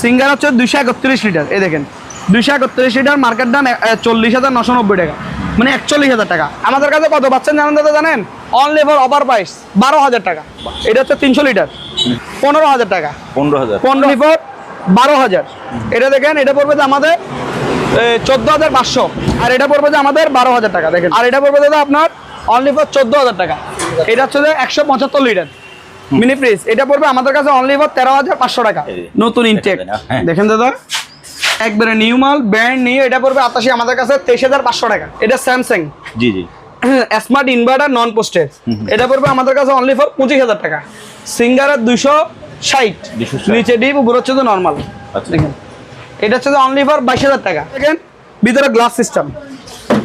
Singer হচ্ছে দুইশো একত্রিশ লিটার। এই দেখেন দুইশো একত্রিশ লিটার মার্কেট দাম চল্লিশ হাজার নশো নব্বই টাকা। মানে একচল্লিশ হাজার টাকা। আমাদের কাছে কত পাচ্ছেন জানেন দাদা জানেন? অনলি ফর অফার প্রাইস বারো হাজার টাকা। এটা হচ্ছে তিনশো লিটার। পনেরো হাজার টাকা। পনেরো হাজার। পনেরো ফোর বারো হাজার। এটা দেখেন এটা পড়বে যে আমাদের চোদ্দ হাজার পাঁচশো। আর এটা পড়বে যে আমাদের বারো হাজার টাকা দেখেন। আর এটা পড়বে দাদা আপনার অনলি ফর চোদ্দ হাজার টাকা। এটা হচ্ছে যে একশো পঁচাত্তর লিটার। মিনি ফ্রিজ এটা পড়বে আমাদের কাছে অনলি ফর তেরো হাজার পাঁচশো টাকা। নতুন ইনটেক হ্যাঁ। দেখেন দাদা একবারে নিউ মাল ব্র্যান্ড নিউ এটা পড়বে আতাশি আমাদের কাছে তেইশ হাজার পাঁচশো টাকা। এটা Samsung G G. Smart inverter নন পোস্টেড এটা পড়বে আমাদের কাছে অনলি ফর পঁচিশ হাজার টাকা। সিঙ্গারের দুশো ষাট। 260 নিচে ডিপ উপর হচ্ছে তো নর্মাল আচ্ছা। দেখেন এটা হচ্ছে অনলি ফর বাইশ হাজার টাকা। দেখেন ভিতরে গ্লাস সিস্টেম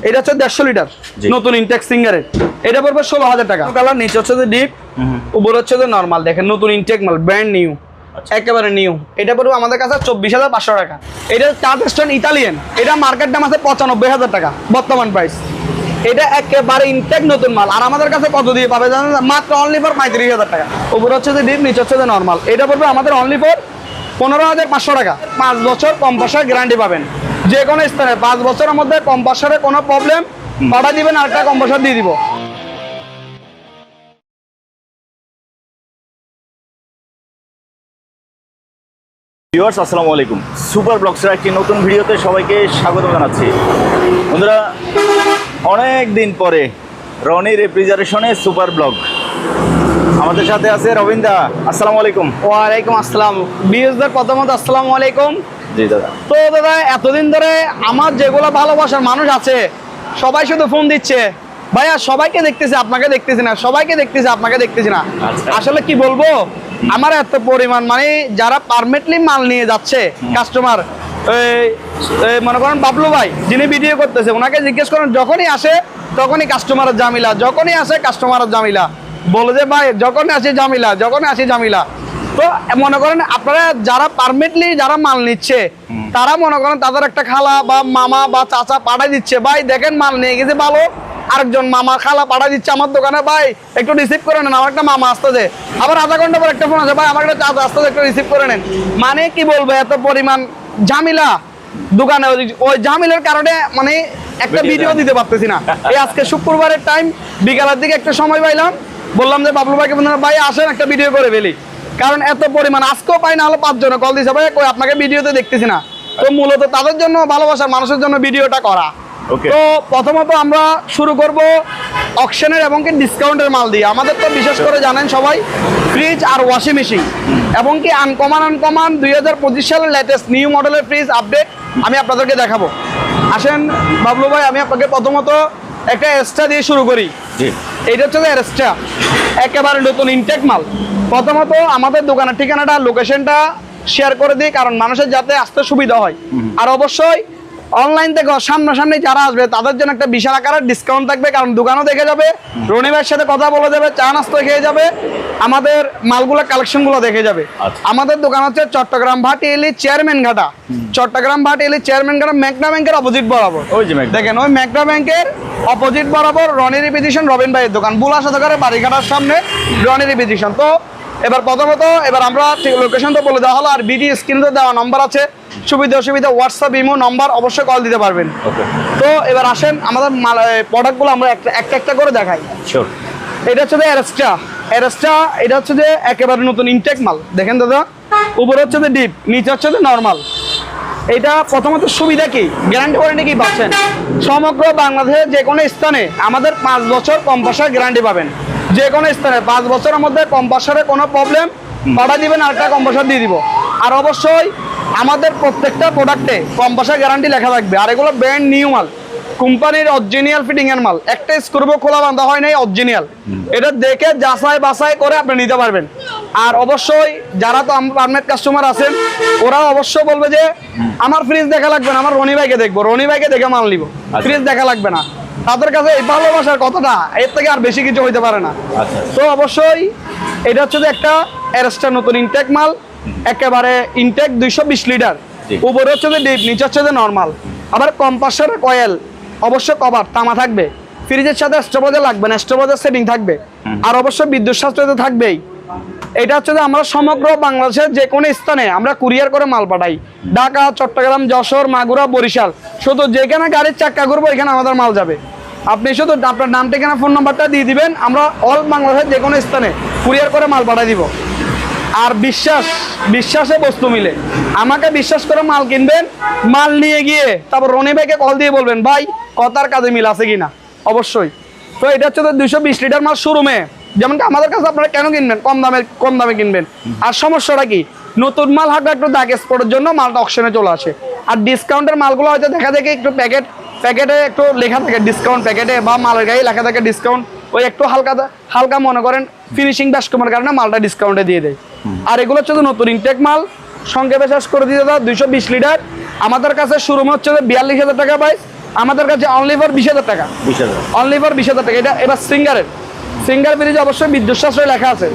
এটা হচ্ছে দেড়শো লিটার। নতুন ইনটেক সিঙ্গারের এটা পড়বে ষোলো হাজার টাকা। কালার নিচে হচ্ছে যে ডিপ উপর হচ্ছে যে নর্মাল দেখেন নতুন ইনটেক মাল ব্র্যান্ড নিউ আচ্ছা। একেবারে নিউ এটা পড়বে আমাদের কাছে চব্বিশ হাজার পাঁচশো টাকা। এটা চার স্টোন ইতালিয়ান এটা মার্কেট দাম আছে পঁচানব্বই হাজার টাকা বর্তমান প্রাইস এটা একেবারে ইনটেক নতুন মাল। আর আমাদের কাছে কত দিয়ে পাবে জানেন? মাত্র অনলি ফর পঁয়ত্রিশ হাজার টাকা। উপর হচ্ছে যে ডিপ নিচে হচ্ছে যে নর্মাল এটা পড়বে আমাদের অনলি ফর পনেরো হাজার পাঁচশো টাকা। পাঁচ বছর কম্পাসার গ্যারান্টি পাবেন। যে কোনো স্থানে পাঁচ বছরের মধ্যে কম্পাসারে কোনো প্রবলেম পাঠা দিবেন আর একটা কম্পাসার দিয়ে দিব। ভিউয়ার্স আসসালামু আলাইকুম। সুপার ব্লগসের একটি নতুন ভিডিওতে সবাইকে স্বাগত জানাচ্ছি। বন্ধুরা অনেক দিন পরে রনি রেফ্রিজারেশনে সুপার ব্লগ আমাদের সাথে আছে রবীন্দা আসসালামু আলাইকুম। ওয়ালাইকুম আসসালাম। বিএসদের প্রথমত আসসালামু আলাইকুম। জি দাদা। তো দাদা এতদিন ধরে আমার যেগুলো ভালোবাসার মানুষ আছে সবাই শুধু ফোন দিচ্ছে। ভাইয়া সবাইকে দেখতেছি আপনাকে দেখতেছি না সবাইকে দেখতেছি আপনাকে দেখতেছি না। আচ্ছা। আসলে কি বলব? আমার এত পরিমাণ মানে যারা পারমিটলি মাল নিয়ে যাচ্ছে কাস্টমার মনে করেন বাবলু ভাই যিনি ভিডিও করতেছে ওনাকে জিজ্ঞেস করেন যখনই আসে তখনই কাস্টমারের জামিলা যখনই আসে কাস্টমারের জামিলা বলে যে ভাই যখনই আসে জামিলা যখনই আসে জামিলা তো মনে করেন আপনারা যারা পারমিটলি যারা মাল নিচ্ছে তারা মনে করেন তাদের একটা খালা বা মামা বা চাচা পাঠাই দিচ্ছে ভাই দেখেন মাল নিয়ে গেছে ভালো। আরেকজন মামা খালা পাঠাই দিচ্ছে আমার দোকানে ভাই একটু রিসিভ করে নেন আমার একটা মামা আসতেছে। আবার আধা ঘণ্টা পর একটা ফোন আছে ভাই আমার একটা চাচা আসতেছে একটু রিসিভ করে নেন। মানে কি বলব এত পরিমাণ ঝামেলা। দোকানে ওই- ঝামেলার কারণে মানে একটা ভিডিও দিতে পারতেছি না। এই আজকে শুক্রবারের টাইম বিকালের দিকে একটা সময় পাইলাম। বললাম যে বাবলু ভাইকে বললাম ভাই আসেন একটা ভিডিও করে ফেলি। কারণ এত পরিমাণ আজকেও পাই না হলো পাঁচজনে কল দিছে। ভাই কই আপনাকে ভিডিওতে দেখতেছি না। তো মূলত তাদের জন্য ভালোবাসার মানুষের জন্য ভিডিওটা করা। তো প্রথমত আমরা শুরু করব অকশনের এবং কি ডিসকাউন্টের মাল দিয়ে। আমাদের তো বিশেষ করে জানেন সবাই ফ্রিজ আর ওয়াশিং মেশিন এবং কি আনকমান আনকমান দুই হাজার পঁচিশ সালের লেটেস্ট নিউ মডেলের ফ্রিজ আপডেট আমি আপনাদেরকে দেখাবো। আসেন বাবলু ভাই আমি আপনাকে প্রথমত একটা এক্সট্রা দিয়ে শুরু করি। এইটা হচ্ছে এক্সট্রা একেবারে নতুন ইনটেক মাল। প্রথমত আমাদের দোকানের ঠিকানাটা লোকেশনটা শেয়ার করে দিই কারণ মানুষের যাতে আসতে সুবিধা হয়। আর অবশ্যই অনলাইন থেকে সামনাসামনি যারা আসবে তাদের জন্য একটা বিশাল আকারের ডিসকাউন্ট থাকবে কারণ দোকানও দেখে যাবে রনি ভাইয়ের সাথে কথা বলে যাবে চা নাস্তা খেয়ে যাবে আমাদের মালগুলো কালেকশনগুলো দেখে যাবে। আচ্ছা। আমাদের দোকান হচ্ছে চট্টগ্রাম ভাটিয়ালি চেয়ারম্যান ঘাটা। চট্টগ্রাম ভাটিয়ালি চেয়ারম্যান ঘাটা মেঘনা ব্যাংকের অপোজিট বরাবর। ওই দেখেন ওই ম্যাকডা ব্যাংকের অপোজিট বরাবর রনি রিপিটিশন রবিন ভাইয়ের দোকান। বুলা সদকারের বাড়িঘাটার সামনে রনি রিপিটিশন তো এবার প্রথমত এবার আমরা লোকেশন তো বলে দেওয়া হলো আর বিডি স্ক্রিনে দেওয়া নাম্বার আছে। সুবিধা অসুবিধা হোয়াটসঅ্যাপ ইমো নাম্বার অবশ্যই কল দিতে পারবেন। তো এবার আসেন আমাদের প্রোডাক্টগুলো আমরা একটা একটা একটা করে দেখাই। এটা হচ্ছে যে অ্যারেস্টা অ্যারেস্টা এটা হচ্ছে যে একেবারে নতুন ইনটেক মাল। দেখেন দাদা উপরে হচ্ছে যে ডিপ নিচে হচ্ছে যে নর্মাল এটা প্রথমত সুবিধা কি? গ্যারান্টি ওয়ারেন্টি কি পাচ্ছেন? সমগ্র বাংলাদেশের যে কোনো স্থানে আমাদের পাঁচ বছর কম্পাসার গ্যারান্টি পাবেন। যে কোনো স্থানে পাঁচ বছরের মধ্যে কম্পাসারে কোনো প্রবলেম পাঠা দিবেন আর একটা কম্পাসার দিয়ে দিব। আর অবশ্যই আমাদের প্রত্যেকটা প্রোডাক্টে কম্পাসার গ্যারান্টি লেখা থাকবে। আর এগুলো ব্র্যান্ড নিউ মাল। কোম্পানির অরিজিনাল ফিটিং এর মাল। একটা স্ক্রুব খোলা বাঁধা হয় নাই অরিজিনাল এটা দেখে যাচাই বাছাই করে আপনি নিতে পারবেন। আর অবশ্যই যারা তো পারমেট কাস্টমার আছেন ওরা অবশ্যই বলবে যে আমার ফ্রিজ দেখা লাগবে না আমার রনি ভাইকে দেখব। রনি ভাইকে দেখে মাল নিব। ফ্রিজ দেখা লাগবে না। তাদের কাছে এই ভালোবাসার কতটা এর থেকে আর বেশি কিছু হইতে পারে না। আচ্ছা তো অবশ্যই এটা হচ্ছে যে একটা অ্যারেস্টার নতুন ইনটেক মাল একেবারে ইনটেক দুইশো বিশ লিটার উপরে হচ্ছে যে ডিপ নিচে হচ্ছে যে নর্মাল আবার কম্পাসের কয়েল অবশ্যই কভার তামা থাকবে। ফ্রিজের সাথে স্টোভেজে লাগবে না স্টোভেজের সেটিং থাকবে। আর অবশ্য বিদ্যুৎ সাশ্রয় তো থাকবেই। এটা হচ্ছে যে আমরা সমগ্র বাংলাদেশের যে কোনো স্থানে আমরা কুরিয়ার করে মাল পাঠাই। ঢাকা চট্টগ্রাম যশোর মাগুরা বরিশাল। শুধু যেখানে গাড়ির চাক্কা করব এখানে আমাদের মাল যাবে। আপনি শুধু আপনার নাম, ঠিকানা, ফোন নাম্বারটা দিয়ে দিবেন, আমরা অল বাংলাদেশের যে কোনো স্থানে কুরিয়ার করে মাল পাঠাই দিব। আর বিশ্বাস, বিশ্বাসে বস্তু মিলে। আমাকে বিশ্বাস করে মাল কিনবেন, মাল নিয়ে গিয়ে তারপর রনি ভাইকে কল দিয়ে বলবেন, ভাই, কথার কাজে মিল আছে কিনা? অবশ্যই। তো এটা হচ্ছে তো দুইশো বিশ লিটার মাল শোরুমে। যেমন আমাদের কাছে আপনারা কেন কিনবেন? কম দামে কম দামে কিনবেন। আর সমস্যাটা কি? নতুন মাল হাঁটা একটু দাগ স্পটের জন্য মালটা অকশনে চলে আসে। আর ডিসকাউন্টের মালগুলো হয়তো দেখা দেখে একটু প্যাকেট প্যাকেটে একটু লেখা থাকে ডিসকাউন্ট প্যাকেটে বা মালের গায়ে লেখা থাকে ডিসকাউন্ট ওই একটু হালকা হালকা মনে করেন ফিনিশিং ব্যাস কমার কারণে মালটা ডিসকাউন্টে দিয়ে দেয়। আর এগুলো হচ্ছে নতুন ইনটেক মাল সংক্ষেপে শেষ করে দিয়ে দাও দুইশো বিশ লিটার। আমাদের কাছে শুরু হচ্ছে যে বিয়াল্লিশ হাজার টাকা পাই আমাদের কাছে অনলি ফর বিশ হাজার টাকা। বিশ হাজার। অনলি ফর বিশ হাজার টাকা। এটা এবার সিঙ্গারের সিঙ্গার ব্রিজ অবশ্যই বিদ্যুৎ সাশ্রয় লেখা আছে।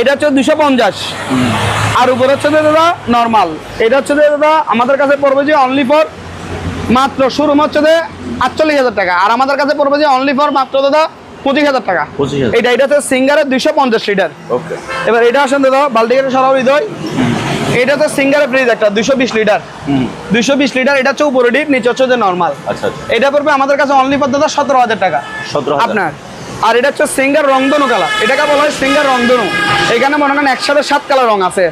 এটা হচ্ছে দুশো পঞ্চাশ। আর উপরে হচ্ছে যে দাদা নর্মাল এটা হচ্ছে যে দাদা আমাদের কাছে পড়বে যে অনলি ফর মাত্র শুরু হচ্ছে যে আটচল্লিশ হাজার টাকা। আর আমাদের কাছে পড়বে যে অনলি ফর মাত্র দাদা পঁচিশ হাজার টাকা। এটা এটা হচ্ছে সিঙ্গারের দুইশো পঞ্চাশ লিটার এবার এটা আসেন দাদা বাল্টিকের সরাও হৃদয় এটা তো সিঙ্গারের ফ্রিজ একটা দুইশো বিশ লিটার দুইশো বিশ লিটার এটা হচ্ছে উপরে ডিপ নিচে হচ্ছে যে নর্মাল আচ্ছা আচ্ছা। এটা পড়বে আমাদের কাছে অনলি ফর দাদা সতেরো হাজার টাকা। সতেরো আপনার। আর এটা হচ্ছে সিঙ্গার রংধনু কালার। এটাকে বলা হয় সিঙ্গার রংধনু। এখানে মনে করেন একসাথে সাত কালার রং আছে।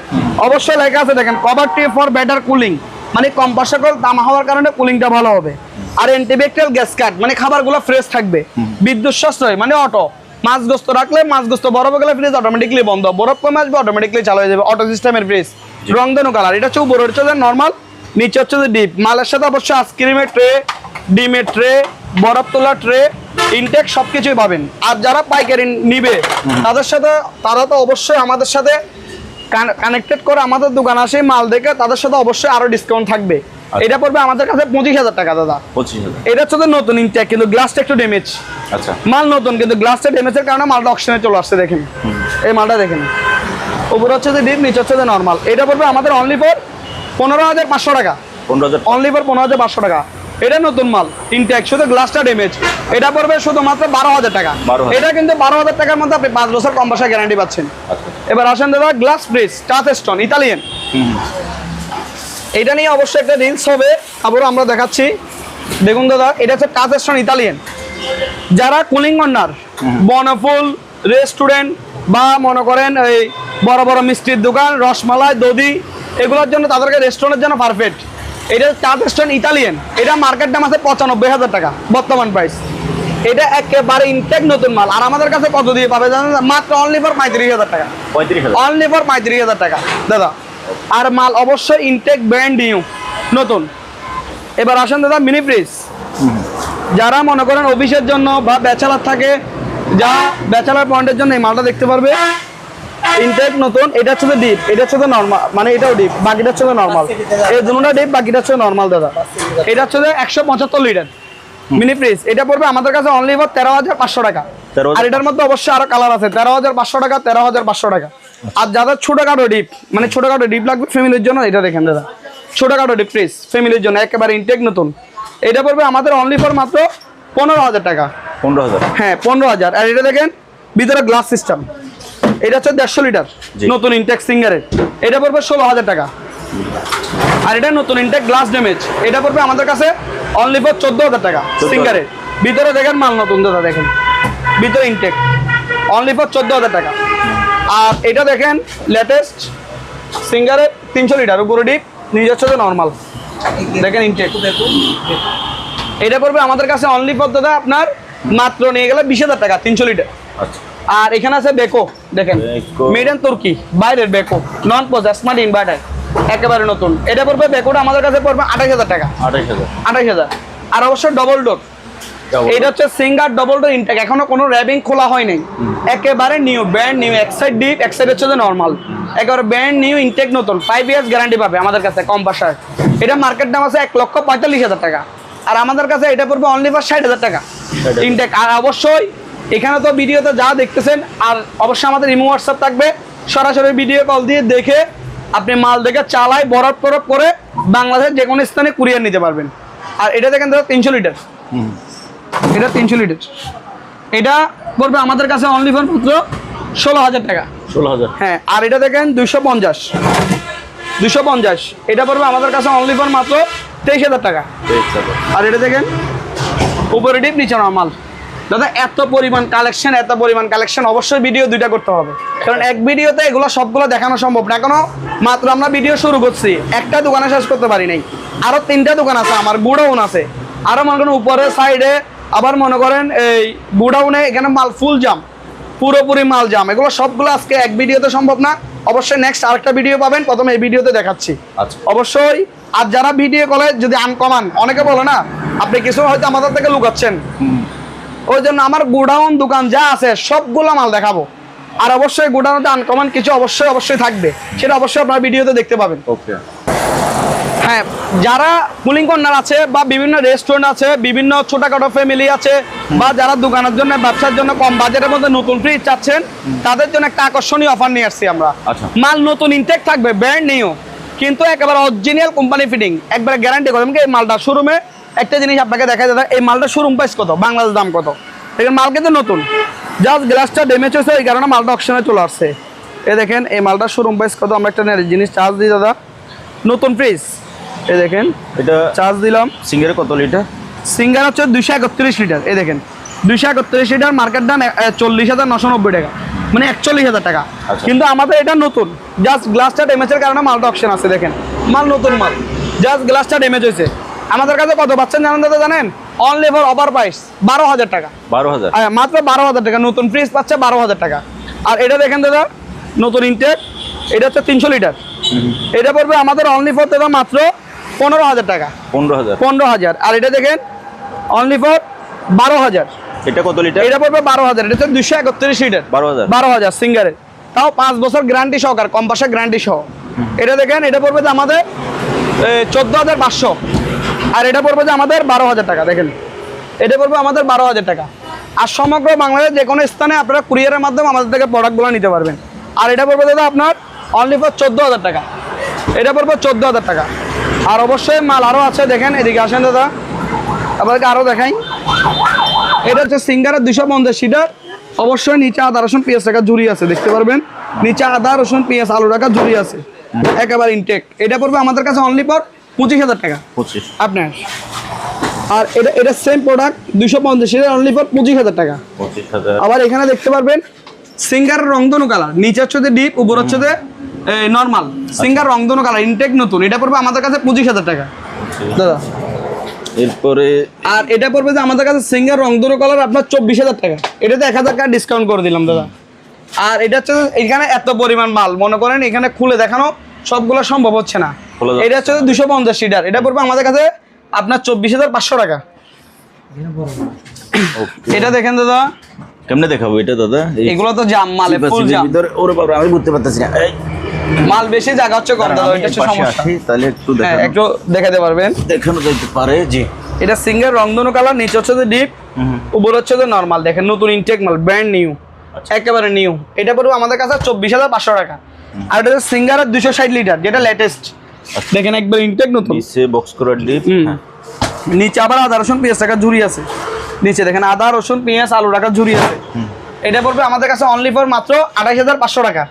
অবশ্যই লেখা আছে দেখেন কভার টি ফর বেটার কুলিং মানে কম্পার্সকল দাম হওয়ার কারণে কুলিংটা ভালো হবে। আর অ্যান্টিব্যাকটেরিয়াল গ্যাস কাট মানে খাবারগুলো ফ্রেশ থাকবে। বিদ্যুৎ সাশ্রয় মানে অটো মাছ গোস্ত রাখলে মাছ গোস্ত বরফ গেলে ফ্রিজ অটোমেটিকলি বন্ধ। বরফ কমে আসবে অটোমেটিকলি চালু হয়ে যাবে। অটো সিস্টেমের ফ্রিজ রংধনু কালার এটা হচ্ছে উপরে হচ্ছে নর্মাল নিচে হচ্ছে যে ডিপ মালের সাথে অবশ্যই আইসক্রিমের ট্রে ডিমের ট্রে বরফ তোলা ট্রে ইনটেক সব কিছুই পাবেন। আর যারা পাইকারি নিবে তাদের সাথে তারা তো অবশ্যই আমাদের সাথে কানেক্টেড করে আমাদের দোকান আসে মাল দেখে তাদের সাথে অবশ্যই আরও ডিসকাউন্ট থাকবে। এটা পড়বে আমাদের কাছে পঁচিশ হাজার টাকা দাদা। এটা হচ্ছে নতুন ইনটেক কিন্তু গ্লাসটা একটু ড্যামেজ আচ্ছা। মাল নতুন কিন্তু গ্লাসটা ড্যামেজের কারণে মালটা অকশনে চলে আসছে দেখেন। এই মালটা দেখেন। উপরে হচ্ছে যে ডিপ নিচে হচ্ছে যে নর্মাল এটা পড়বে আমাদের অনলি ফর পনেরো হাজার পাঁচশো টাকা। পনেরো হাজার অনলি ফর পনেরো হাজার পাঁচশো টাকা। এটা নতুন মাল ইনটেক শুধু গ্লাসটা ড্যামেজ এটা পড়বে শুধুমাত্র বারো হাজার টাকা। এটা কিন্তু বারো হাজার টাকার মধ্যে আপনি পাঁচ বছর কম পয়সা গ্যারান্টি পাচ্ছেন। আচ্ছা। এবার আসেন দাদা glass bridge touch stone Italian এটা নিয়ে অবশ্যই একটা রিলস হবে। আবারও আমরা দেখাচ্ছি। দেখুন দাদা, এটা হচ্ছে টাচ স্টোন ইতালিয়ান যারা কুলিং কর্নার বনফুল রেস্টুরেন্ট বা মনে করেন এই বড় বড় মিষ্টির দোকান, রসমালাই, দধি, এগুলোর জন্য তাদেরকে রেস্টুরেন্টের জন্য পারফেক্ট এটা টাচ স্টোন ইতালিয়ান এটা মার্কেট দাম আছে পঁচানব্বই হাজার টাকা, বর্তমান প্রাইস এটা একেবারে ইনটেক নতুন মাল। আর আমাদের কাছে কত দিয়ে পাবে জানেন? মাত্র অনলি ফর পঁয়ত্রিশ হাজার টাকা। অনলি ফর পঁয়ত্রিশ হাজার টাকা। দাদা আর মাল অবশ্যই ইনটেক ব্র্যান্ড নিউ নতুন। এবার আসেন দাদা মিনি ফ্রিজ যারা মনে করেন অফিসের জন্য বা ব্যাচেলার থাকে যা ব্যাচেলার পয়েন্টের জন্য এই মালটা দেখতে পারবে। ইনটেক নতুন এটা হচ্ছে ডিপ এটা হচ্ছে নর্মাল মানে এটাও ডিপ বাকিটা হচ্ছে নর্মাল এই দুটোটা ডিপ বাকিটা হচ্ছে নর্মাল দাদা। এটা হচ্ছে একশো পঁচাত্তর লিটার। মিনি ফ্রিজ এটা পড়বে আমাদের কাছে অনলি ফর তেরো হাজার পাঁচশো টাকা। আর এটার মধ্যে অবশ্যই আরও কালার আছে তেরো হাজার পাঁচশো টাকা তেরো হাজার পাঁচশো টাকা। আর যাদের ছোটখাটো ডিপ মানে ছোটখাটো ডিপ লাগবে ফ্যামিলির জন্য এটা দেখেন দাদা। ছোটখাটো ডিপ ফ্রিজ ফ্যামিলির জন্য একেবারে ইনটেক নতুন। এটা পড়বে আমাদের অনলি ফর মাত্র পনেরো হাজার টাকা। পনেরো হাজার। হ্যাঁ পনেরো হাজার। আর এটা দেখেন ভিতরে গ্লাস সিস্টেম এটা হচ্ছে দেড়শো লিটার। নতুন ইনটেক সিঙ্গারের এটা পড়বে ষোলো হাজার টাকা। আর এটা নতুন ইনটেক গ্লাস ড্যামেজ এটা পড়বে আমাদের কাছে অনলি ফর চোদ্দ হাজার টাকা সিঙ্গারের। ভিতরে দেখেন মাল নতুন দাদা দেখেন। ভিতরে ইনটেক অনলি ফর চোদ্দ হাজার টাকা। আর এটা দেখেন লেটেস্ট সিঙ্গারের তিনশো লিটার উপরে ডিপ হচ্ছে নর্মাল দেখেন ইনটেক এটা পড়বে আমাদের কাছে অনলি ফর দাদা আপনার মাত্র নিয়ে গেলে বিশ হাজার টাকা তিনশো লিটার। আচ্ছা। আর এখানে আছে বেকো দেখেন। মেড ইন তুর্কি বাইরের বেকো নন পোজ স্মার্ট ইনভার্টার একেবারে নতুন। এটা পড়বে বেকোটা আমাদের কাছে পড়বে আঠাশ হাজার টাকা। আঠাশ হাজার। আঠাশ হাজার। আর অবশ্য ডবল ডোর এটা হচ্ছে সিঙ্গার ডবল ডোর ইনটেক এখনও কোনো র্যাবিং খোলা হয় নাই। একেবারে new brand new Exide deep Exide হচ্ছে যে নর্মাল একেবারে ব্র্যান্ড নিউ ইনটেক নতুন। ফাইভ ইয়ার্স গ্যারান্টি পাবে আমাদের কাছে কম বাসার এটা মার্কেট দাম আছে এক লক্ষ পঁয়তাল্লিশ হাজার টাকা। আর আমাদের কাছে এটা পড়বে অনলি ফর ষাট হাজার টাকা ইনটেক আর অবশ্যই এখানে তো ভিডিওতে যা দেখতেছেন আর অবশ্যই আমাদের ইমো হোয়াটসঅ্যাপ থাকবে। সরাসরি ভিডিও কল দিয়ে দেখে আপনি মাল দেখে চালাই বরফ টরফ করে বাংলাদেশের যে কোনো স্থানে কুরিয়ার নিতে পারবেন। আর এটা দেখেন ধরো তিনশো লিটার। এটা তিনশো লিটার। এটা পড়বে আমাদের কাছে অনলি ফর মাত্র ষোলো হাজার টাকা। ষোলো হাজার। হ্যাঁ আর এটা দেখেন দুইশো পঞ্চাশ। দুশো পঞ্চাশ। এটা পড়বে আমাদের কাছে অনলি ফর মাত্র তেইশ হাজার টাকা। আর এটা দেখেন উপরে ডিপ নিচে নর্মাল দাদা এত পরিমাণ কালেকশন এত পরিমাণ কালেকশন অবশ্যই ভিডিও দুইটা করতে হবে। কারণ এক ভিডিওতে এগুলো সবগুলো দেখানো সম্ভব না। এখনও মাত্র আমরা ভিডিও শুরু করছি। একটা দোকানে শেষ করতে পারি নাই। আরও তিনটা দোকান আছে আমার গুডাউন আছে। আরও মনে করেন উপরে সাইডে আবার মনে করেন এই গুডাউনে এখানে মাল ফুল জাম পুরোপুরি মাল জাম এগুলো সবগুলো আজকে এক ভিডিওতে সম্ভব না। অবশ্যই নেক্সট আরেকটা ভিডিও পাবেন। প্রথমে এই ভিডিওতে দেখাচ্ছি। আচ্ছা। অবশ্যই আর যারা ভিডিও কলে যদি আনকমান অনেকে বলে না আপনি কিছু হয়তো আমাদের থেকে লুকাচ্ছেন। ওই জন্য আমার গোডাউন দোকান যা আছে সবগুলো মাল দেখাবো। আর অবশ্যই গোডাউনতে আনকমন কিছু অবশ্যই অবশ্যই থাকবে। সেটা অবশ্যই আপনার ভিডিওতে দেখতে পাবেন। ওকে। হ্যাঁ যারা কুলিং কর্নার আছে বা বিভিন্ন রেস্টুরেন্ট আছে বিভিন্ন ছোটখাটো ফ্যামিলি আছে বা যারা দোকানের জন্য ব্যবসার জন্য কম বাজেটের মধ্যে নতুন ফ্রিজ চাচ্ছেন তাদের জন্য একটা আকর্ষণীয় অফার নিয়ে আসছি আমরা। আচ্ছা। মাল নতুন ইনটেক থাকবে ব্র্যান্ড নিউ কিন্তু একেবারে অরিজিনাল কোম্পানি ফিটিং একবারে গ্যারান্টি করে এই মালটা শোরুমে একটা জিনিস আপনাকে দেখা যায় এই মালটা শোরুম প্রাইস কত? বাংলাদেশ দাম কত? দেখেন মাল কিন্তু নতুন। জাস্ট গ্লাসটা ড্যামেজ হয়েছে এই কারণে মালটা অপশনে চলে আসছে। এ দেখেন এই মালটা শোরুম প্রাইস কত? আমরা একটা জিনিস চার্জ দিই দাদা। নতুন ফ্রিজ এ দেখেন এটা চার্জ দিলাম। সিঙ্গের কত লিটার সিঙ্গার হচ্ছে দুইশো একত্রিশ লিটার এ দেখেন দুইশো একত্রিশ লিটার মার্কেট দাম চল্লিশ হাজার নশো নব্বই টাকা। মানে একচল্লিশ হাজার টাকা। আচ্ছা। কিন্তু আমাদের এটা নতুন। জাস্ট গ্লাসটা ড্যামেজের কারণে মালটা অপশন আছে দেখেন। মাল নতুন মাল। জাস্ট গ্লাসটা ড্যামেজ হয়েছে। আমাদের কাছে কত পাচ্ছেন জানেন দাদা জানেন? অনলি ফর অফার প্রাইস বারো হাজার টাকা। বারো হাজার? মাত্র বারো হাজার টাকা নতুন ফ্রিজ পাচ্ছে বারো হাজার টাকা। আর এটা দেখেন দাদা নতুন ইনটেক এটা হচ্ছে তিনশো লিটার এটা পড়বে আমাদের অনলি ফর দাদা মাত্র পনেরো হাজার টাকা। পনেরো হাজার। পনেরো হাজার। আর এটা দেখেন অনলি ফর বারো হাজার। এটা কত লিটার এটা পড়বে বারো হাজার এটা হচ্ছে দুশো একত্রিশ লিটার বারো হাজার। বারো হাজার সিঙ্গারের তাও পাঁচ বছর গ্যারান্টি সহকার কম পাশে গ্যারান্টি সহ। এটা দেখেন এটা পড়বে আমাদের চোদ্দ হাজার পাঁচশো। আর এটা পড়বে যে আমাদের বারো হাজার টাকা, দেখেন। এটা পড়বে আমাদের বারো হাজার টাকা। আর সমগ্র বাংলাদেশ যে কোনো স্থানে আপনারা কুরিয়ারের মাধ্যমে আমাদের থেকে প্রোডাক্টগুলো নিতে পারবেন। আর এটা পড়বে দাদা আপনার অনলি ফর চোদ্দ হাজার টাকা। এটা পড়বে চোদ্দ হাজার টাকা। আর অবশ্যই মাল আরও আছে, দেখেন, এদিকে আসেন দাদা। আপনাদেরকে আরও দেখাই। এটা হচ্ছে সিঙ্গারের দুশো পঞ্চাশ সিটার। অবশ্যই নিচে আদা, রসুন, পেঁয়াজ টাকা জুড়ি আছে, দেখতে পারবেন। নিচে আদা, রসুন, পেঁয়াজ, আলু টাকা জুড়ি আছে। একেবারে ইনটেক এটা পড়বে আমাদের কাছে অনলি পর পঁচিশ হাজার টাকা। পঁচিশ। আপনার। আর এটা এটা সেম প্রোডাক্ট দুশো পঞ্চাশ এটা অনলি ফর পঁচিশ হাজার টাকা। আবার এখানে দেখতে পারবেন সিঙ্গার রংধনু কালার নিচে হচ্ছে যে ডিপ উপর হচ্ছে যে নর্মাল সিঙ্গার রংধনু কালার ইনটেক নতুন এটা পড়বে আমাদের কাছে পঁচিশ হাজার টাকা। দাদা। এরপরে আর এটা পড়বে যে আমাদের কাছে সিঙ্গার রংধনু কালার আপনার চব্বিশ হাজার টাকা। এটাতে এক হাজার টাকা ডিসকাউন্ট করে দিলাম দাদা। আর এটা হচ্ছে এখানে এত পরিমাণ মাল মনে করেন এখানে খুলে দেখানো সবগুলো সম্ভব হচ্ছে না। এটা হচ্ছে দুশো পঞ্চাশ সিটার এটা পড়বে আমাদের কাছে আপনার চব্বিশ হাজার পাঁচশো টাকা। এটা দেখেন দাদা। কেমনে দেখাবো এটা দাদা? এগুলো তো জাম মালে ফুল জাম। ভিতরে ওরে বাবা আমি বুঝতে পারতেছি না। মাল বেশি জায়গা হচ্ছে কম দাদা ওইটা হচ্ছে সমস্যা। তাহলে একটু হ্যাঁ একটু দেখাতে পারবেন। দেখানো যাইতে পারে জি। এটা সিঙ্গেল রংধনু কালার নিচে হচ্ছে যে ডিপ উপর হচ্ছে যে নর্মাল দেখেন নতুন ইনটেক মাল ব্র্যান্ড নিউ আচ্ছা। একেবারে নিউ এটা পড়বে আমাদের কাছে চব্বিশ হাজার পাঁচশো টাকা। আর এটা সিঙ্গারের দুশো ষাট লিটার যেটা লেটেস্ট দেখেন একবার ইনটেক নতুন। নিচে বক্স করার ডিপ। নিচে আবার আদা রসুন পেঁয়াজ টাকা ঝুরি আছে। নিচে দেখেন আদা রসুন পেঁয়াজ আলু টাকা ঝুরি আছে। এটা পড়বে আমাদের কাছে অনলি ফর মাত্র আঠাশ হাজার পাঁচশো টাকা।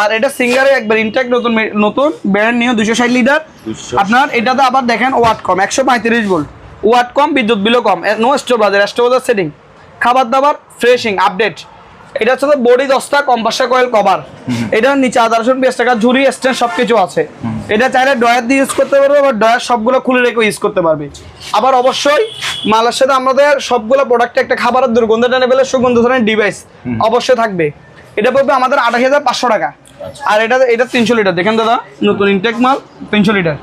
আর এটা সিঙ্গারে একবার ইনটেক নতুন নতুন ব্র্যান্ড নিউ দুশো ষাট লিটার। 260 আপনার এটাতে আবার দেখেন ওয়াট কম একশো পঁয়ত্রিশ ভোল্ট ওয়াট কম বিদ্যুৎ বিলও কম। নো স্টোভ বাজার স্টোভ বাজার সেটিং খাবার দাবার ফ্রেশিং আপডেট এটা হচ্ছে বডি দশটা কম্পাসা কয়েল কভার এটা নিচে আদা রসুন পেঁয়াজ টাকা ঝুরি স্ট্যান্ড সব কিছু আছে এটা চাইলে ডয়ার দিয়ে ইউজ করতে পারবে আবার ডয়ার সবগুলো খুলে রেখে ইউজ করতে পারবে। আবার অবশ্যই মালের সাথে আমাদের সবগুলো প্রোডাক্টে একটা খাবারের দুর্গন্ধ টেনে সুগন্ধ ধরনের ডিভাইস অবশ্যই থাকবে। এটা পড়বে আমাদের আঠাশ হাজার পাঁচশো টাকা। আর এটা এটা তিনশো লিটার দেখেন দাদা নতুন ইনটেক মাল তিনশো লিটার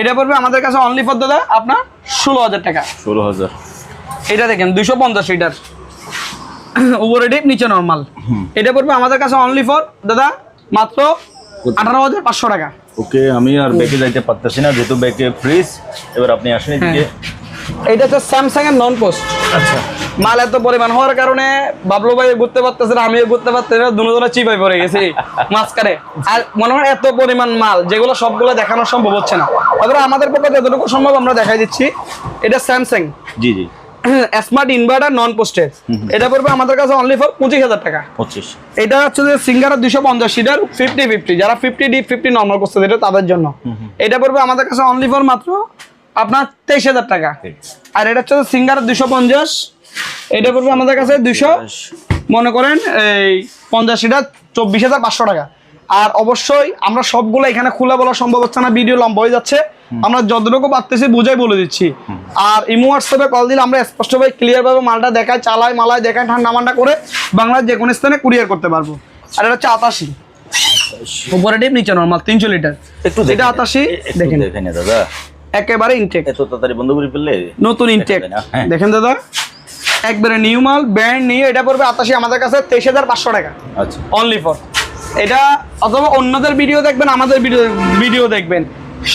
এটা পড়বে আমাদের কাছে অনলি ফর দাদা আপনার ষোলো হাজার টাকা। ষোলো হাজার। এটা দেখেন দুইশো পঞ্চাশ লিটার উপরে ডিপ নিচে নর্মাল এটা পড়বে আমাদের কাছে অনলি ফর দাদা মাত্র আঠারো হাজার পাঁচশো টাকা। ওকে আমি আর ব্যাকে যাইতে পারতেছি না যেহেতু ব্যাকে ফ্রিজ এবার আপনি আসেন এদিকে। এটা হচ্ছে স্যামসাং এর নন পোস্ট আচ্ছা। মাল এত পরিমাণ হওয়ার কারণে বাবলু ভাই ঘুরতে পারতেছে না আমিও ঘুরতে পারতেছি না দুজনে চিপাই পড়ে গেছি মাঝখানে। আর মনে হয় এত পরিমাণ মাল যেগুলো সবগুলো দেখানো সম্ভব হচ্ছে না। অথবা আমাদের পক্ষে যতটুকু সম্ভব আমরা দেখাই দিচ্ছি। এটা স্যামসাং জি জি। স্মার্ট ইনভার্টার নন পোস্টেড এটা পড়বে আমাদের কাছে অনলি ফর পঁচিশ হাজার টাকা। পঁচিশ। এটা হচ্ছে যে সিঙ্গারা দুশো পঞ্চাশ সিটার ফিফটি ফিফটি যারা ফিফটি ডিপ ফিফটি নর্মাল করছে এটা তাদের জন্য। এটা পড়বে আমাদের কাছে অনলি ফর মাত্র আপনার তেইশ হাজার টাকা। আর এটা হচ্ছে সিঙ্গারা দুশো পঞ্চাশ। এটা পড়বে আমাদের কাছে দুশো মনে করেন এই পঞ্চাশ সিটার চব্বিশ হাজার পাঁচশো টাকা। আর অবশ্যই আমরা সবগুলো এখানে খুলে বলা সম্ভব হচ্ছে না ভিডিও লম্বা হয়ে যাচ্ছে। আমরা যতটুকু পারতেছি বুঝাই বলে দিচ্ছি। আর ইমো হোয়াটসঅ্যাপে কল দিলে আমরা স্পষ্টভাবে ক্লিয়ার ভাবে মালটা দেখায় চালাই মালায় দেখায় ঠান্ডা মান্ডা করে বাংলার যে কোনো স্থানে কুরিয়ার করতে পারব। আর এটা হচ্ছে আতাশি উপরে ডিপ নিচে নর্মাল তিনশো লিটার একটু এটা আতাশি দেখেন দেখেন দাদা। একেবারে ইনটেক এত তাড়াতাড়ি বন্ধ করে ফেললে? নতুন ইনটেক হ্যাঁ। দেখেন দাদা একবারে নিউ মাল ব্র্যান্ড নিয়ে এটা পড়বে আতাশি আমাদের কাছে তেইশ হাজার পাঁচশো টাকা। আচ্ছা। অনলি ফর এটা অথবা অন্যদের ভিডিও দেখবেন, আমাদের ভিডিও ভিডিও দেখবেন।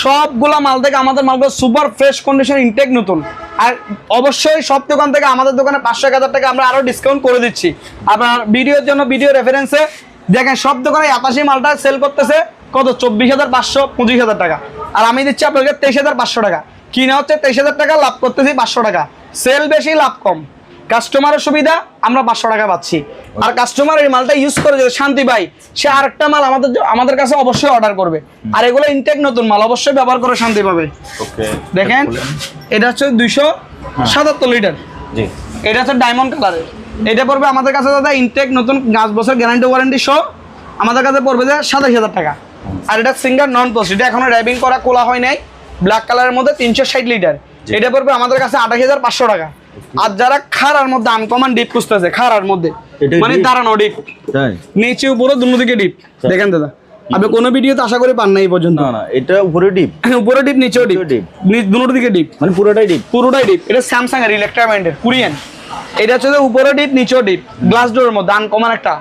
সবগুলা মাল থেকে আমাদের মালগুলো সুপার ফ্রেশ কন্ডিশন ইনটেক নতুন। আর অবশ্যই সব দোকান থেকে আমাদের দোকানে পাঁচশো, এক হাজার টাকা আমরা আরও ডিসকাউন্ট করে দিচ্ছি। আপনার ভিডিওর জন্য ভিডিও রেফারেন্সে দেখেন, সব দোকানে আতাশি মালটা সেল করতেছে কত? চব্বিশ হাজার পাঁচশো পঁচিশ হাজার টাকা। আর আমি দিচ্ছি আপনাকে তেইশ হাজার পাঁচশো টাকা। কিনা হচ্ছে তেইশ হাজার টাকা, লাভ করতেছি পাঁচশো টাকা। সেল বেশি, লাভ কম। কাস্টমারের সুবিধা আমরা পাঁচশো টাকা পাচ্ছি। আর কাস্টমার এই মালটা ইউজ করে যদি শান্তি পাই সে আরেকটা মাল আমাদের আমাদের কাছে অবশ্যই অর্ডার করবে। আর এগুলো ইনটেক নতুন মাল অবশ্যই ব্যবহার করে শান্তি পাবে। দেখেন এটা হচ্ছে দুইশো সাতাত্তর লিটার এটা হচ্ছে ডায়মন্ড কালারের এটা পড়বে আমাদের কাছে দাদা ইনটেক নতুন পাঁচ বছর গ্যারান্টি ওয়ারেন্টি সহ আমাদের কাছে পড়বে যে সাতাশ হাজার টাকা। আর এটা সিঙ্গার নন পোস্ট এটা এখনও ড্রাইভিং করা খোলা হয় নাই। ব্ল্যাক কালারের মধ্যে তিনশো ষাট লিটার এটা পড়বে আমাদের কাছে আঠাশ হাজার পাঁচশো টাকা। আর যারা খারার মধ্যে আনকমান ডিপ খুঁজতেছে খারার মধ্যে মানে দাঁড়ানো ডিপ নিচে উপরে দুনো দিকে ডিপ দেখেন দাদা আপনি কোনো ভিডিওতে আশা করি পান না এই পর্যন্ত। না এটা উপরে ডিপ উপরে ডিপ নিচেও ডিপ deep। দুনো দিকে ডিপ মানে পুরোটাই ডিপ পুরোটাই ডিপ এটা স্যামসাং এর ইলেকট্রা ব্র্যান্ডের কোরিয়ান এটা হচ্ছে উপরে ডিপ নিচেও ডিপ গ্লাস ডোরের মধ্যে আনকমান একটা।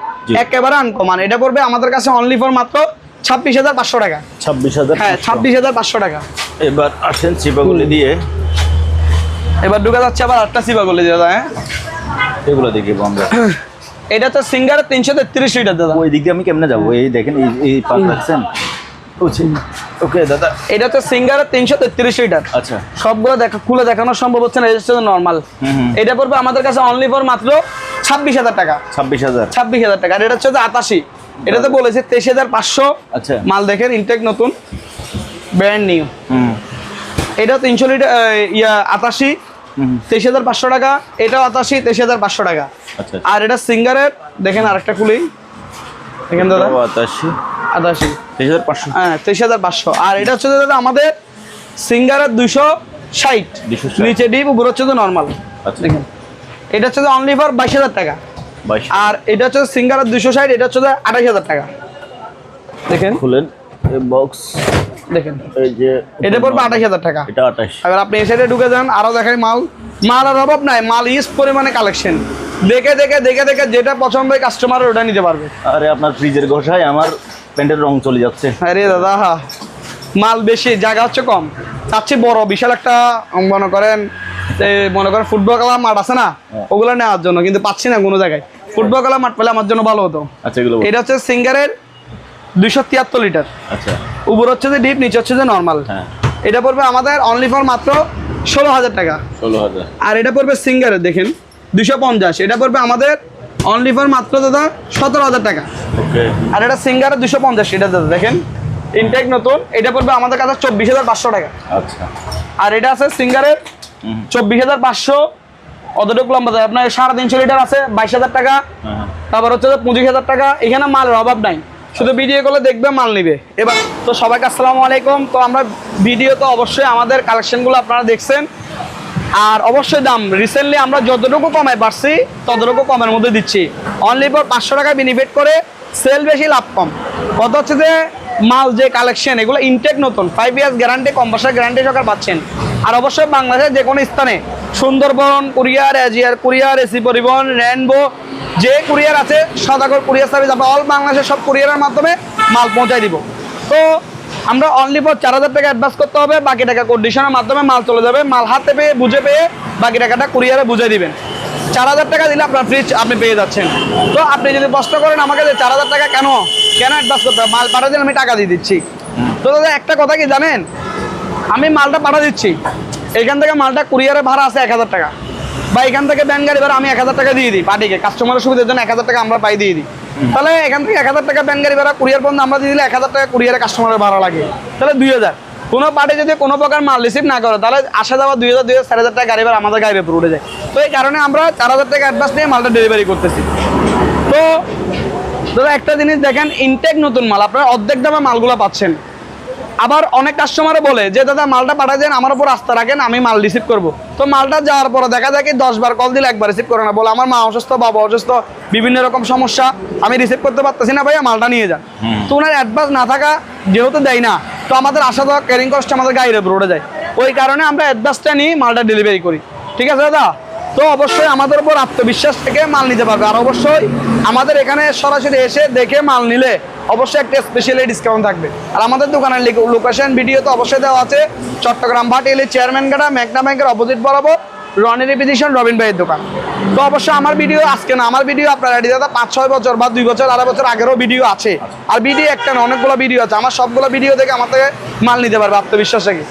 একেবারে আনকমান এটা পড়বে আমাদের কাছে অনলি ফর মাত্র ছাব্বিশ হাজার পাঁচশো টাকা। ছাব্বিশ হাজার হ্যাঁ ছাব্বিশ হাজার পাঁচশো টাকা। এবার আসেন চিপাগুলি দিয়ে। এবার ঢুকে যাচ্ছে আবার আটটা সিবা করলে দাদা হ্যাঁ? এগুলো দেখব আমরা এটা তো সিঙ্গার তিনশো তেত্রিশ লিটার দাদা। ওই দিক দিয়ে আমি কেমনে যাব? এই দেখেন এই এই পাঁচ রাখছেন? ওকে দাদা। এটা তো সিঙ্গার তিনশো তেত্রিশ লিটার। আচ্ছা। সবগুলো দেখা খুলে দেখানো সম্ভব হচ্ছে না এটা নর্মাল। এটা পড়বে আমাদের কাছে অনলি ফর মাত্র ছাব্বিশ হাজার টাকা। ছাব্বিশ হাজার। ছাব্বিশ হাজার টাকা আর এটা হচ্ছে আটাশি। এটা তো বলেছে তেইশ হাজার পাঁচশো। আচ্ছা। মাল দেখেন ইনটেক নতুন। ব্র্যান্ড নিউ হুম। এটা তিনশো লিটার ইয়া আটাশি তেইশ হাজার পাঁচশো টাকা। এটাও আটাশি তেইশ হাজার পাঁচশো টাকা। আচ্ছা আর এটা সিঙ্গারের দেখেন আরেকটা খুলি দেখেন দাদা। আটাশি আটাশি তেইশ হাজার পাঁচশো। হ্যাঁ তেইশ হাজার পাঁচশো। আর এটা হচ্ছে দাদা আমাদের সিঙ্গারের দুশো ষাট। 260 নিচে ডিপ উপরে হচ্ছে যে নর্মাল। আচ্ছা। দেখেন। এটা হচ্ছে অনলি ফর বাইশ হাজার টাকা। আর এটা হচ্ছে সিঙ্গারের দুশো ষাট এটা হচ্ছে আঠাশ হাজার টাকা। দেখেন। খুলেন। বক্স দেখেন। এই যে এটা পড়বে আঠাশ হাজার টাকা। এটা আঠাশ। এবার আপনি এই সাইডে ঢুকে যান আরও দেখাই মাল। মাল আর অভাব নাই মাল ইস পরিমাণে কালেকশন দেখে দেখে দেখে দেখে যেটা পছন্দ হয় কাস্টমার ওটা নিতে পারবে। আরে আপনার ফ্রিজের ঘষায় আমার প্যান্টের রং চলে যাচ্ছে। আরে দাদা মাল বেশি জায়গা হচ্ছে কম। চাচ্ছি বড় বিশাল একটা মনে করেন মনে করেন ফুটবল খেলার মাঠ আছে না? হ্যাঁ। ওগুলো নেওয়ার জন্য কিন্তু পাচ্ছি না কোনো জায়গায়। ফুটবল খেলার মাঠ পেলে আমার জন্য ভালো হতো। আচ্ছা এটা হচ্ছে সিঙ্গারের দুইশো তিয়াত্তর লিটার। আচ্ছা। উপর হচ্ছে যে ডিপ নিচে হচ্ছে যে নর্মাল হ্যাঁ। এটা পড়বে আমাদের অনলি ফর মাত্র ষোলো হাজার টাকা। ষোলো হাজার। আর এটা পড়বে সিঙ্গারের দেখেন দুশো পঞ্চাশ। এটা পড়বে আমাদের অনলি ফর মাত্র দাদা সতেরো হাজার টাকা। ওকে। আর এটা সিঙ্গারের দুশো পঞ্চাশ এটা দাদা দেখেন ইনটেক নতুন এটা পড়বে আমাদের কাছে চব্বিশ হাজার পাঁচশো টাকা। আচ্ছা। আর এটা আছে সিঙ্গারের হুম। চব্বিশ হাজার পাঁচশো। অতটুকু লম্বা যায় আপনার সাড়ে তিনশো লিটার আছে বাইশ হাজার টাকা। হ্যাঁ। তারপর হচ্ছে যে পঁচিশ হাজার টাকা। এখানে মালের অভাব নাই। শুধু ভিডিও করলে দেখবে, মাল নিবে। এবার তো সবাইকে আসসালামু আলাইকুম। তো আমরা ভিডিও তো অবশ্যই আমাদের কালেকশনগুলো আপনারা দেখছেন। আর অবশ্যই দাম রিসেন্টলি আমরা যতটুকু কমায় পারছি, ততটুকু কমের মধ্যে দিচ্ছি। অনলি ফর পাঁচশো টাকা বেনিফিট করে সেল বেশি লাভ কম। কত হচ্ছে যে, মাল যে কালেকশন এগুলো ইনটেক নতুন। ফাইভ ইয়ার্স গ্যারান্টি কম বছর গ্যারান্টি সরকার পাচ্ছেন। আর অবশ্যই বাংলাদেশের যে কোনো স্থানে, সুন্দরবন, কুরিয়ার, এজিয়ার কুরিয়ার, এসি পরিবহন রেনবো যে কুরিয়ার আছে সদাগর কুরিয়ার সার্ভিস আমরা অল বাংলাদেশের সব কুরিয়ারের মাধ্যমে মাল পৌঁছায় দিব। তো আমরা অনলি ফর চার হাজার টাকা অ্যাডভান্স করতে হবে, বাকি টাকা কন্ডিশনের মাধ্যমে মাল চলে যাবে, মাল হাতে পেয়ে, বুঝে পেয়ে বাকি টাকাটা কুরিয়ারে বুঝে দিবেন। চার হাজার টাকা দিলে আপনার ফ্রিজ আপনি পেয়ে যাচ্ছেন। তো আপনি যদি প্রশ্ন করেন আমাকে যে চার হাজার টাকা কেন কেন অ্যাডভান্স করতে হবে? মাল পাঠা দিলে আমি টাকা দিয়ে দিচ্ছি। তো দাদা, একটা কথা কি জানেন? আমি মালটা পাঠা দিচ্ছি। এখান থেকে মালটা কুরিয়ারে ভাড়া আছে এক হাজার টাকা। বা এখান থেকে ব্যান গাড়ি ভাড়া আমি এক হাজার টাকা দিয়ে দিই পার্টিকে কাস্টমারের সুবিধার জন্য এক হাজার টাকা আমরা পাই দিয়ে দিই। তাহলে এখান থেকে এক হাজার টাকা ব্যান গাড়ি ভাড়া কুরিয়ার পর্যন্ত আমরা দিয়ে দিলে এক হাজার টাকা কুরিয়ারে কাস্টমারের ভাড়া লাগে। তাহলে দুই হাজার। কোনো পার্টি যদি কোনো প্রকার মাল রিসিভ না করে তাহলে আসা যাওয়া দুই হাজার দুই হাজার চার হাজার টাকা গাড়ি ভাড়া আমাদের গাড়ির উপর উঠে যায়। তো এই কারণে আমরা চার হাজার টাকা অ্যাডভান্স নিয়ে মালটা ডেলিভারি করতেছি। তো দাদা একটা জিনিস দেখেন ইনটেক নতুন মাল আপনারা অর্ধেক দামে মালগুলো পাচ্ছেন। আবার অনেক কাস্টমারে বলে যে দাদা মালটা পাঠায় দেন আমার উপর আস্থা রাখেন আমি মাল রিসিভ করব। তো মালটা যাওয়ার পরে দেখা যায় কি দশ বার কল দিলে একবার রিসিভ করে না। বলে আমার মা অসুস্থ বাবা অসুস্থ বিভিন্ন রকম সমস্যা আমি রিসিভ করতে পারতেছি না ভাইয়া মালটা নিয়ে যান। তো ওনার অ্যাডভান্স না থাকা যেহেতু দেয় না তো আমাদের আসা যাওয়া ক্যারিং কস্ট আমাদের গাড়ির উপর উঠে যায়। ওই কারণে আমরা অ্যাডভান্সটা নিয়ে মালটা ডেলিভারি করি। ঠিক আছে দাদা? তো অবশ্যই আমাদের উপর আত্মবিশ্বাস থেকে মাল নিতে পারবে। আর অবশ্যই আমাদের এখানে সরাসরি এসে দেখে মাল নিলে অবশ্যই একটা স্পেশালি ডিসকাউন্ট থাকবে। আর আমাদের দোকানের লোকেশন ভিডিও তো অবশ্যই দেওয়া আছে। চট্টগ্রাম ভাটিয়ালি চেয়ারম্যান গাড়া মেঘনা ব্যাংকের অপোজিট বরাবর রনি রিপিটিশন রবিন ভাইয়ের দোকান। তো অবশ্যই আমার ভিডিও আজকে না, আমার ভিডিও আপনার আইডি দাদা, পাঁচ, ছয় বছর বা দুই বছর, আড়াই বছর আগেরও ভিডিও আছে। আর ভিডিও একটা না, অনেকগুলো ভিডিও আছে। আমার সবগুলো ভিডিও দেখে আমার থেকে মাল নিতে পারবে আত্মবিশ্বাস থেকে।